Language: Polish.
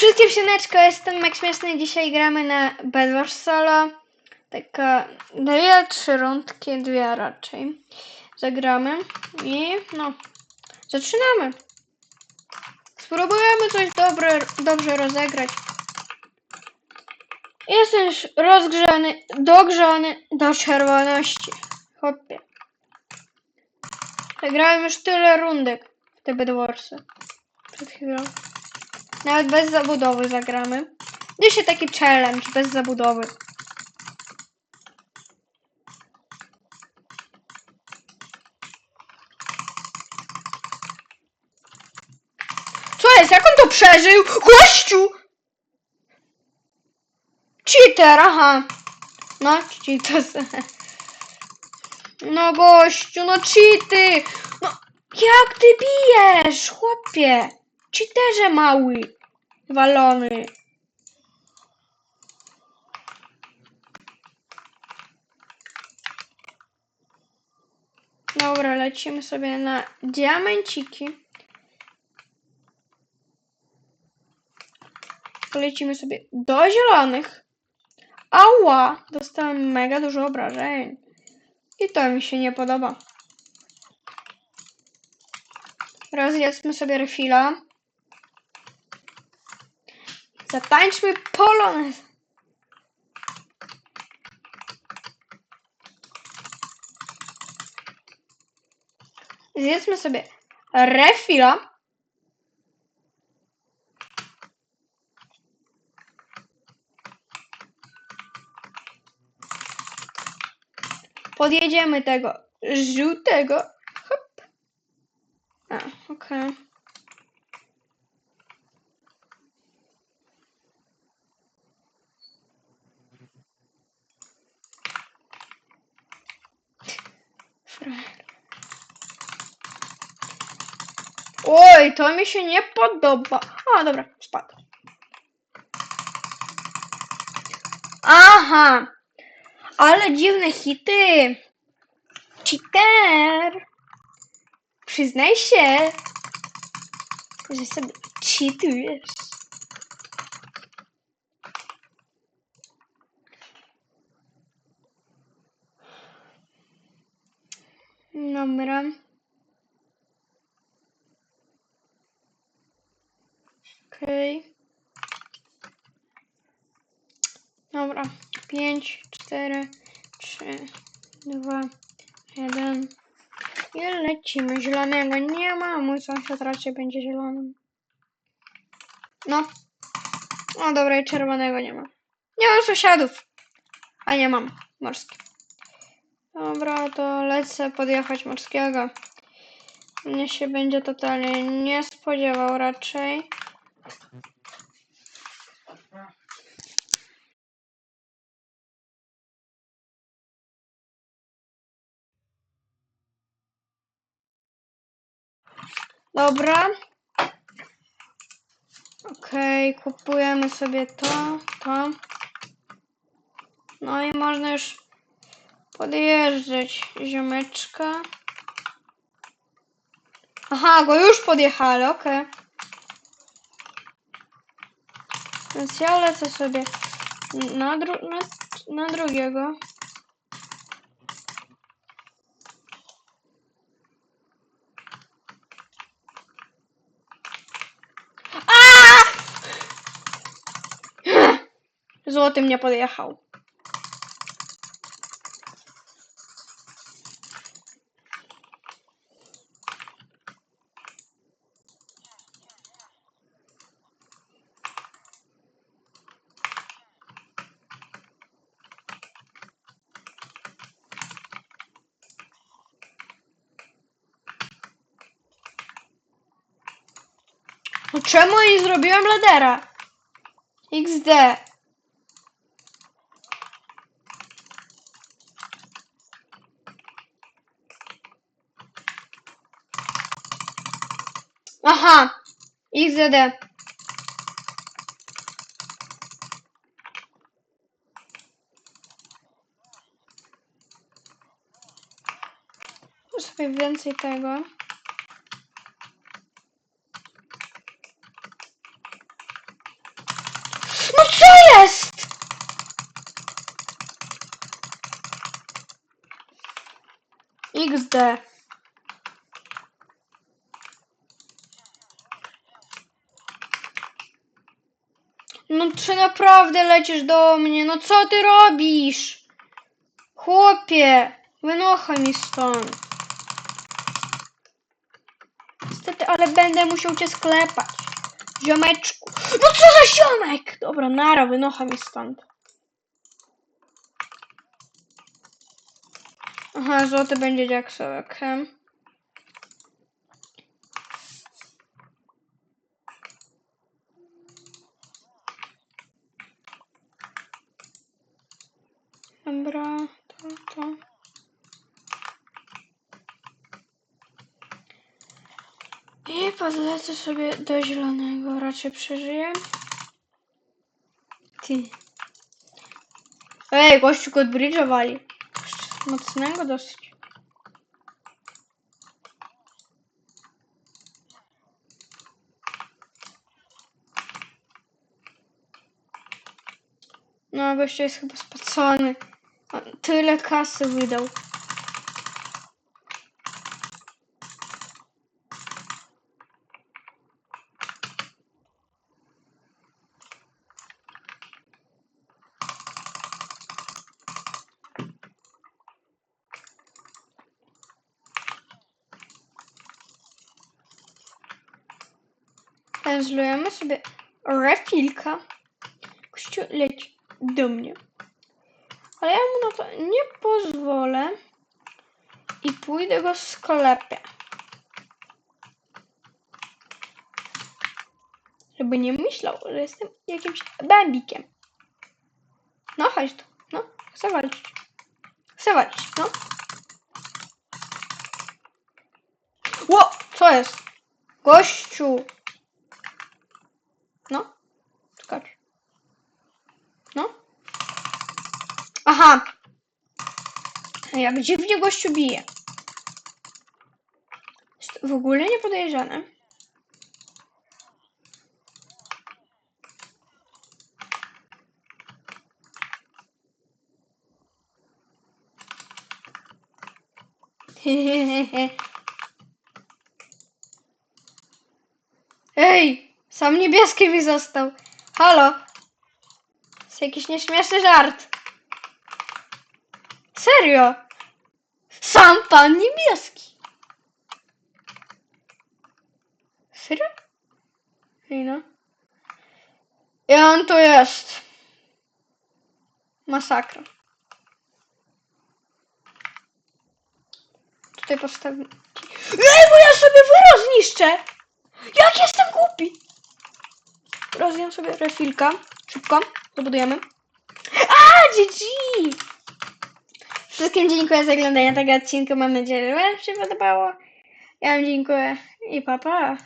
Wszystkim siemeczko, jestem Max Śmieszny. Dzisiaj gramy na Bedwars Solo. Taka dwie, trzy rundki, dwie raczej. Zagramy i no, zaczynamy. Spróbujemy coś dobre, dobrze rozegrać. Jestem już rozgrzany, dogrzany do czerwoności. Hopie. Zagrałem już tyle rundek w te Bedwarsy. Przed chwilą. Nawet bez zabudowy zagramy. Dzisiaj taki challenge bez zabudowy. Co jest? Jak on to przeżył? Gościu! Cheater, aha. No, cheater. No gościu, no cheaty! No, jak ty bijesz, chłopie? Cheaterze mały. Walony. Dobra, lecimy sobie na diamenciki. Lecimy sobie do zielonych. Ała! Dostałem mega dużo obrażeń. I to mi się nie podoba. Rozjedzmy sobie refila. Zatańczmy polonez. Zjedzmy sobie refila. Podjedziemy tego żółtego. Hop. A, okej. Frajer. Oj, to mi się nie podoba. A, dobra, spadł. Aha, ale dziwne hity. Cheater. Przyznaj się, że sobie cheatujesz. Dobra. Okej. Dobra. Pięć, cztery, trzy, dwa, jeden. I lecimy. Zielonego nie ma. Mój sąsiad raczej będzie zielonym. No. No dobra, i czerwonego nie ma. Nie mam sąsiadów. A nie mam. Morski. Dobra, to lecę podjechać morskiego. Mnie się będzie totalnie nie spodziewał raczej. Dobra. Okej, kupujemy sobie to, to. No i można już podjeżdżać ziomeczka. Aha, go już podjechali, okej. Więc ja lecę sobie na, dru na, na drugiego. Złoty mnie podjechał. Czemu nie zrobiłem ladera? XD. Aha. XD. Sobie więcej tego. Co jest? XD. No czy naprawdę lecisz do mnie? No co ty robisz? Chłopie, wynocha mi stąd. Niestety, ale będę musiał cię sklepać. Ziomeczku. No co za ziomek? Dobra, nara, wynocha mi stąd. Aha, złoty będzie Jacksowekiem. Dobra, to, to. Podlecę sobie do zielonego, raczej przeżyję. Ty. Ej, gościu kod bridge'a wali. Mocnego dosyć. No, gościu jest chyba spacony. On Tyle kasy wydał. Pędzlujemy sobie refilka. Gościu leci do mnie. Ale ja mu na to nie pozwolę. I pójdę go sklepię. Żeby nie myślał, że jestem jakimś bambikiem. No chodź tu. No, chcę walczyć. Chcę walczyć, no. Ło! Co jest? Gościu! No. Skacz. No. Aha. Jak dziwnie gościu bije. Jest w ogóle nie podejrzane. Ej, sam niebieski mi został. Halo. To jest jakiś nieśmieszny żart. Serio? Sam pan niebieski. Serio? Ej no. I on tu jest. Masakra. Tutaj postawię. Ej, bo ja sobie wyrost zniszczę! Jak jestem głupi! Rozjem sobie refilka. Szybko. Zabudujemy. A, GG! Wszystkim dziękuję za oglądanie tego odcinka. Mam nadzieję, że Wam się podobało. Ja Wam dziękuję i pa pa.